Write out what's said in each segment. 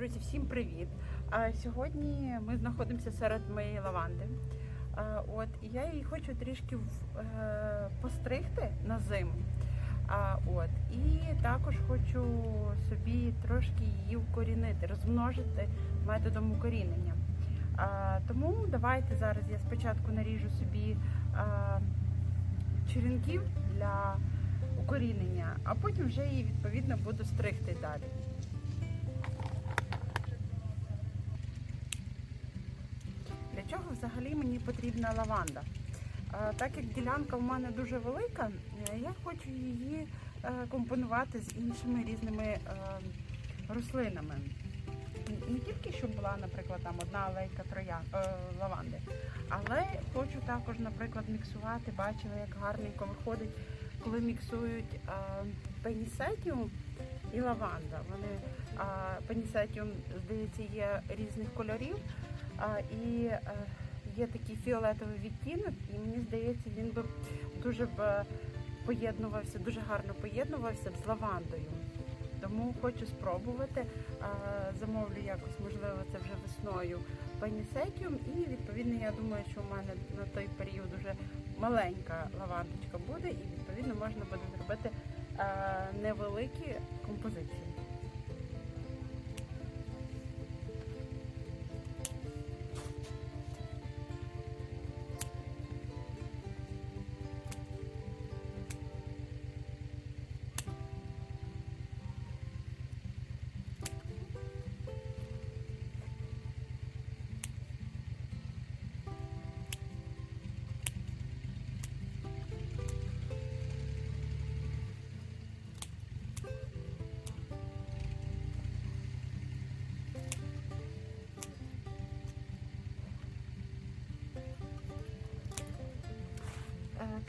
Друзі, всім привіт! Сьогодні ми знаходимося серед моєї лаванди. От і я її хочу трішки е, постригти на зиму. От і також хочу собі трошки її укорінити, розмножити методом укорінення. Тому давайте зараз я спочатку наріжу собі черенків для укорінення, а потім вже її відповідно буду стригти далі. Взагалі мені потрібна лаванда? Е, Так як ділянка в мене дуже велика, е, я хочу її е, компонувати з іншими різними рослинами. Не тільки щоб була, наприклад, там одна алейка троя лаванди, але хочу також, наприклад, міксувати. Бачила, як гарненько виходить, коли міксують пенісетіум і лаванда. Вони пенісетіум, здається, є різних кольорів. І є такий фіолетовий відтінок, і мені здається, він би дуже б е, поєднувався, дуже гарно поєднувався б з лавандою. Тому хочу спробувати. Замовлю якось, можливо, це вже весною панісекіум. І відповідно я думаю, що в мене на той період вже маленька лавандочка буде, і відповідно можна буде зробити е, невеликі композиції.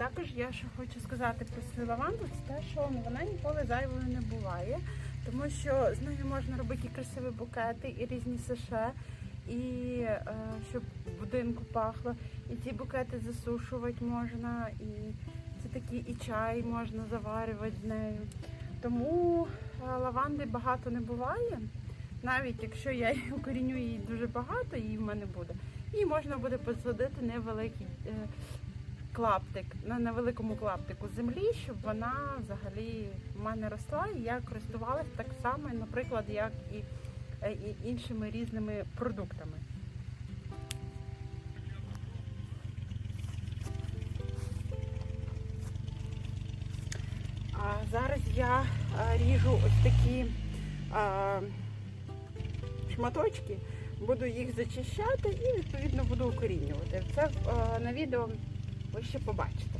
Також я ще хочу сказати про свою лаванду, це те, що вона ніколи зайвою не буває, тому що з нею можна робити і красиві букети, і різні саше, і е, щоб будинку пахло, і ці букети засушувати можна, і це такі і чай можна заварювати з нею. Тому е, лаванди багато не буває. Навіть якщо я її укоріню її дуже багато, її в мене буде. І можна буде посадити невеликий е, клаптик на невеликому клаптику землі, щоб вона взагалі в мене росла і я користувалася так само, наприклад, як і, е, і іншими різними продуктами. А зараз я е, ріжу ось такі е, шматочки, буду їх зачищати і відповідно буду укорінювати. Це е, на відео ви ще побачите.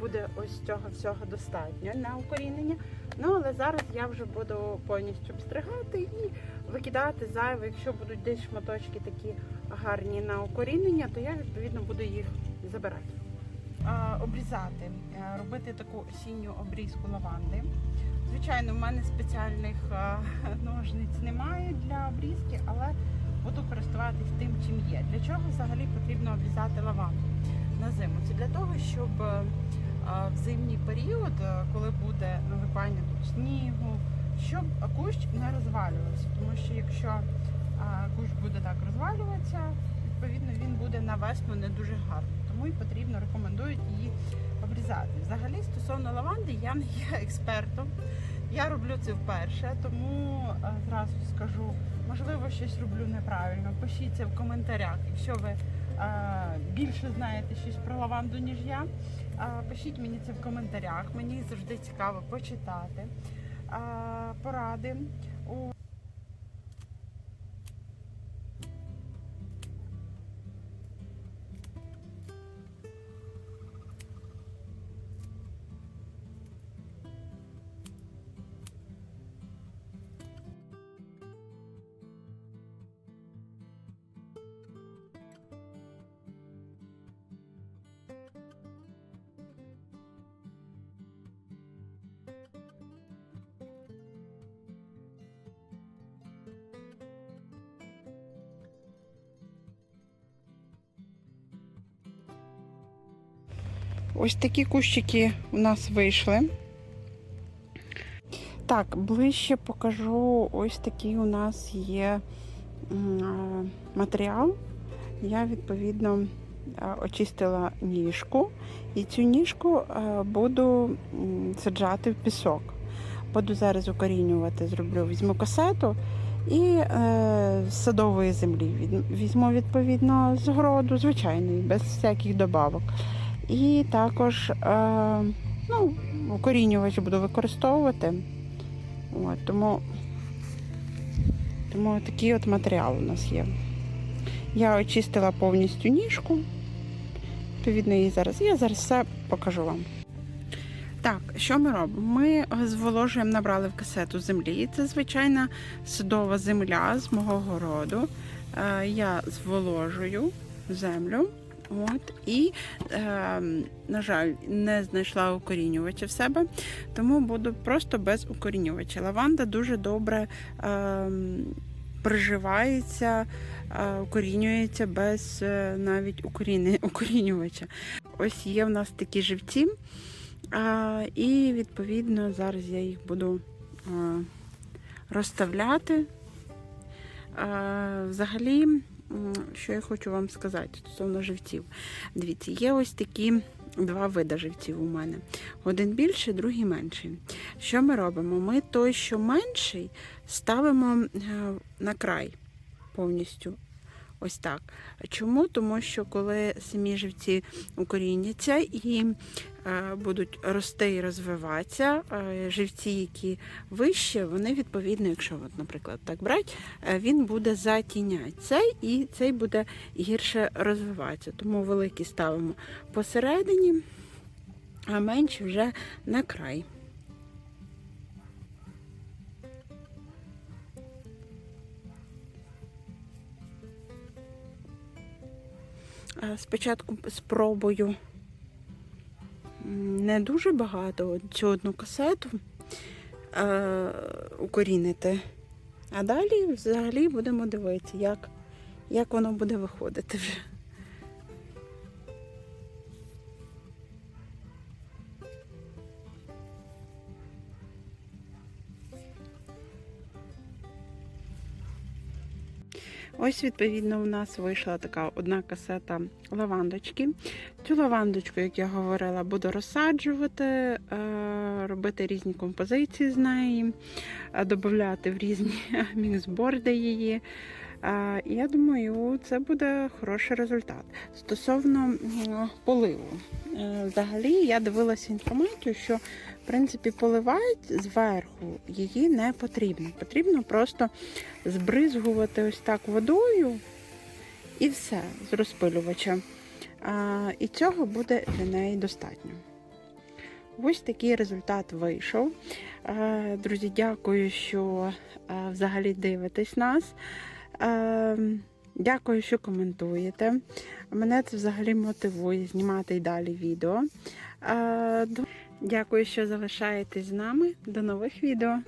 Буде ось цього всього достатньо на укорінення. Ну але зараз я вже буду повністю обстригати і викидати зайве. Якщо будуть десь шматочки такі гарні на укорінення, то я відповідно буду їх забирати. Обрізати, робити таку осінню обрізку лаванди. Звичайно, в мене спеціальних ножниць немає для обрізки, але буду користуватись тим, чим є. Для чого взагалі потрібно обрізати лаванду на зиму? Це для того, щоб в зимній період, коли буде налипання тут снігу, щоб кущ не розвалювався. Тому що якщо кущ буде так розвалюватися, відповідно він буде на весну не дуже гарний. Тому і потрібно рекомендують її обрізати. Взагалі, стосовно лаванди, я не є експертом. Я роблю це вперше, тому е, зразу скажу, можливо, щось роблю неправильно. Пишіть це в коментарях, якщо ви е, більше знаєте щось про лаванду, ніж я. Е, Пишіть мені це в коментарях. Мені завжди цікаво почитати е, поради. Ось такі кущики у нас вийшли. Так, ближче покажу ось такий у нас є матеріал. Я відповідно очистила ніжку і цю ніжку буду саджати в пісок. Буду зараз укорінювати, зроблю, візьму касету і е, з садової землі. Візьму відповідно з городу, звичайної, без всяких добавок. І також е, ну, укорінювач буду використовувати. От, тому, тому такий от матеріал у нас є. Я очистила повністю ніжку. Відповідно, її зараз. Я зараз все покажу вам. Так, що ми робимо? Ми зволожуємо, набрали в касету землі. Це звичайна садова земля з мого городу. Е, Я зволожую землю. От, і, е, на жаль, не знайшла укорінювача в себе, тому буду просто без укорінювача. Лаванда дуже добре е, приживається, е, укорінюється без е, навіть укоріння- укорінювача. Ось є в нас такі живці. А, і відповідно зараз я їх буду а, розставляти. А, взагалі, що я хочу вам сказати стосовно живців. Дивіться, є ось такі два види живців у мене. Один більший, другий менший. Що ми робимо? Ми той, що менший, ставимо е, на край повністю. Ось так. Чому? Тому що коли самі живці укоріняться і е, будуть рости і розвиватися, е, живці, які вище, вони відповідно, якщо, от, наприклад, так брати, е, він буде затіняти цей і цей буде гірше розвиватися. Тому великий ставимо посередині, а менші вже на край. Спочатку спробую не дуже багато цю одну касету е, укорінити. А далі взагалі будемо дивитися, як, як воно буде виходити вже. Ось, відповідно, у нас вийшла така одна касета лавандочки. Цю лавандочку, як я говорила, буду розсаджувати, е, робити різні композиції з неї, е, додати в різні міксборди її. Я думаю, це буде хороший результат. Стосовно поливу, Е, взагалі я дивилася інформацію, що в принципі поливають зверху її не потрібно. Потрібно просто збризгувати ось так водою і все з розпилювача. І цього буде для неї достатньо. Ось такий результат вийшов. Е, Друзі, дякую, що е, взагалі дивитесь нас. Е, Дякую, що коментуєте. Мене це взагалі мотивує знімати й далі відео. Е, Дякую, що залишаєтесь з нами. До нових відео.